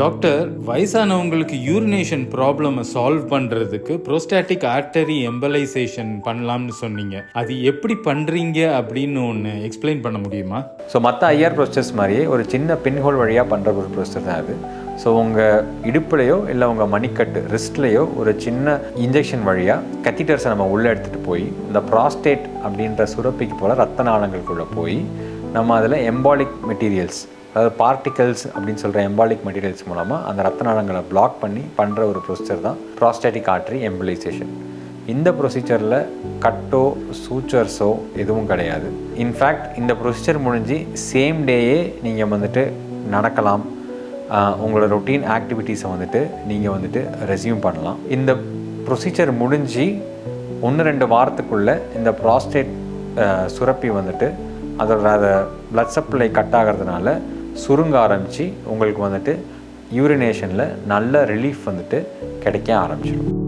Doctor வயசானவங்களுக்கு urination ப்ராப்ளமை solve பண்ணுறதுக்கு ப்ரோஸ்டாட்டிக் artery embolisation பண்ணலாம்னு சொன்னீங்க. அது எப்படி பண்ணுறீங்க அப்படின்னு ஒன்று எக்ஸ்பிளைன் பண்ண முடியுமா? ஸோ மற்ற ஐஆர் ப்ரொசஸ் மாதிரியே ஒரு சின்ன பின்ஹோல் வழியாக பண்ணுற ஒரு ப்ரொசஸ் தான் அது. ஸோ உங்கள் இடுப்புலையோ இல்லை உங்கள் மணிக்கட்டு ரிஸ்ட்லேயோ ஒரு சின்ன இன்ஜெக்ஷன் வழியாக கத்திட்டர்ஸை நம்ம உள்ளே எடுத்துகிட்டு போய் இந்த ப்ராஸ்டேட் அப்படின்ற சுரப்பிக்கு போல் ரத்த நாளங்களுக்குள்ளே போய் நம்ம அதில் எம்பாலிக் மெட்டீரியல்ஸ் அதாவது பார்ட்டிகல்ஸ் அப்படின்னு சொல்கிற எம்பாலிக் மெட்டீரியல்ஸ் மூலமாக அந்த ரத்த நாளங்களை பிளாக் பண்ணி பண்ணுற ஒரு ப்ரொசீஜர் தான் ப்ராஸ்டாட்டிக் ஆர்ட்ரி எம்பலைசேஷன் இந்த ப்ரொசீஜரில் கட்டோ சூச்சர்ஸோ எதுவும் கிடையாது. இன்ஃபேக்ட் இந்த ப்ரொசீஜர் முடிஞ்சு சேம் டேயே நீங்கள் வந்துட்டு நடக்கலாம். உங்களோட ரொட்டீன் ஆக்டிவிட்டீஸை வந்துட்டு நீங்கள் வந்துட்டு ரெஸ்யூம் பண்ணலாம். இந்த ப்ரொசீஜர் முடிஞ்சு ஒன்று ரெண்டு வாரத்துக்குள்ளே இந்த ப்ராஸ்டேட் சுரப்பி வந்துட்டு அதோட பிளட் சப்ளை கட் ஆகிறதுனால சுருங்க ஆரம்பித்து உங்களுக்கு வந்துட்டு யூரினேஷனில் நல்ல ரிலீஃப் வந்துட்டு கிடைக்க ஆரம்பிச்சிடும்